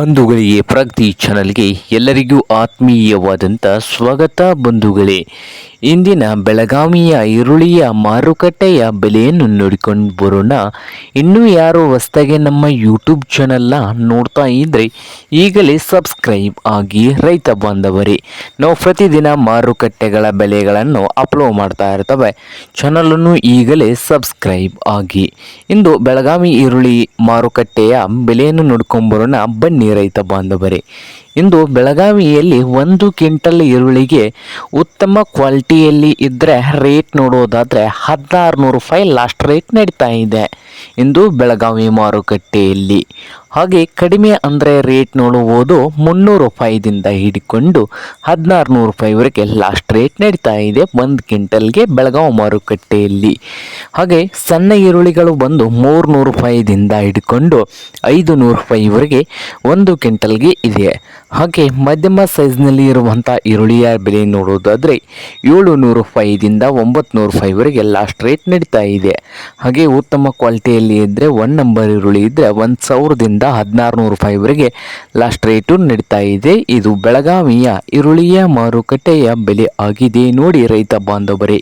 ಬಂಧುಗಳಿಗೆ ಪ್ರಗತಿ ಚಾನಲ್ಗೆ ಎಲ್ಲರಿಗೂ ಆತ್ಮೀಯವಾದಂಥ ಸ್ವಾಗತ ಬಂಧುಗಳೇ. ಇಂದಿನ ಬೆಳಗಾವಿಯ ಈರುಳ್ಳಿಯ ಮಾರುಕಟ್ಟೆಯ ಬೆಲೆಯನ್ನು ನೋಡಿಕೊಂಡು ಬರೋಣ. ಇನ್ನೂ ಯಾರು ಹೊಸ್ತಾಗೆ ನಮ್ಮ ಯೂಟ್ಯೂಬ್ ಚಾನಲ್ನ ನೋಡ್ತಾ ಇದ್ದರೆ ಈಗಲೇ ಸಬ್ಸ್ಕ್ರೈಬ್ ಆಗಿ ರೈತ ಬಾಂಧವರೇ. ನಾವು ಪ್ರತಿದಿನ ಮಾರುಕಟ್ಟೆಗಳ ಬೆಲೆಗಳನ್ನು ಅಪ್ಲೋಡ್ ಮಾಡ್ತಾ ಇರ್ತವೆ. ಚಾನಲನ್ನು ಈಗಲೇ ಸಬ್ಸ್ಕ್ರೈಬ್ ಆಗಿ. ಇಂದು ಬೆಳಗಾವಿ ಈರುಳ್ಳಿ ಮಾರುಕಟ್ಟೆಯ ಬೆಲೆಯನ್ನು ನೋಡ್ಕೊಂಬರೋಣ ಬನ್ನಿ ರೈತ ಬಾಂಧವರೇ. ಇಂದು ಬೆಳಗಾವಿಯಲ್ಲಿ ಒಂದು ಕ್ವಿಂಟಲ್ ಈರುಳ್ಳಿಗೆ ಉತ್ತಮ ಕ್ವಾಲಿಟಿಯಲ್ಲಿ ಇದ್ದರೆ ರೇಟ್ ನೋಡೋದಾದರೆ ಹದಿನಾರು ನೂರು ರೂಪಾಯಿ ಲಾಸ್ಟ್ ರೇಟ್ ನಡೀತಾ ಇದೆ. ಇಂದು ಬೆಳಗಾವಿ ಮಾರುಕಟ್ಟೆಯಲ್ಲಿ ಹಾಗೆ ಕಡಿಮೆ ಅಂದರೆ ರೇಟ್ ನೋಡುವುದು ಮುನ್ನೂರು ರೂಪಾಯಿದಿಂದ ಹಿಡಿಕೊಂಡು ಹದಿನಾರು ನೂರು ರೂಪಾಯಿವರೆಗೆ ಲಾಸ್ಟ್ ರೇಟ್ ನಡೀತಾ ಇದೆ ಒಂದು ಕ್ವಿಂಟಲ್ಗೆ ಬೆಳಗಾವಿ ಮಾರುಕಟ್ಟೆಯಲ್ಲಿ. ಹಾಗೆ ಸಣ್ಣ ಈರುಳ್ಳಿಗಳು ಬಂದು ಮೂರುನೂರು ರೂಪಾಯಿದಿಂದ ಹಿಡ್ಕೊಂಡು ಐದು ನೂರು ರೂಪಾಯಿವರೆಗೆ ಒಂದು ಕ್ವಿಂಟಲ್ಗೆ ಇದೆ. ಹಾಗೆ ಮಧ್ಯಮ ಸೈಜ್ನಲ್ಲಿ ಇರುವಂಥ ಈರುಳ್ಳಿಯ ಬೆಲೆ ನೋಡೋದಾದರೆ ಏಳು ನೂರು ರೂಪಾಯಿದಿಂದ ಒಂಬತ್ತು ನೂರು ರೂಪಾಯಿವರೆಗೆ ಲಾಸ್ಟ್ ರೇಟ್ ನಡೀತಾ ಇದೆ. ಹಾಗೆ ಉತ್ತಮ ಕ್ವಾಲಿಟಿಯಲ್ಲಿ ಇದ್ದರೆ ಒನ್ ನಂಬರ್ ಈರುಳ್ಳಿ ಇದ್ದರೆ ಒಂದು ಸಾವಿರದಿಂದ ಹದಿನಾರು ನೂರು ರೂಪಾಯಿವರೆಗೆ ಲಾಸ್ಟ್ ರೇಟು ನಡೀತಾ ಇದೆ. ಇದು ಬೆಳಗಾವಿಯ ಈರುಳ್ಳಿಯ ಮಾರುಕಟ್ಟೆಯ ಬೆಲೆ ಆಗಿದೆ. ನೋಡಿ ರೈತ ಬಾಂಧವರೇ.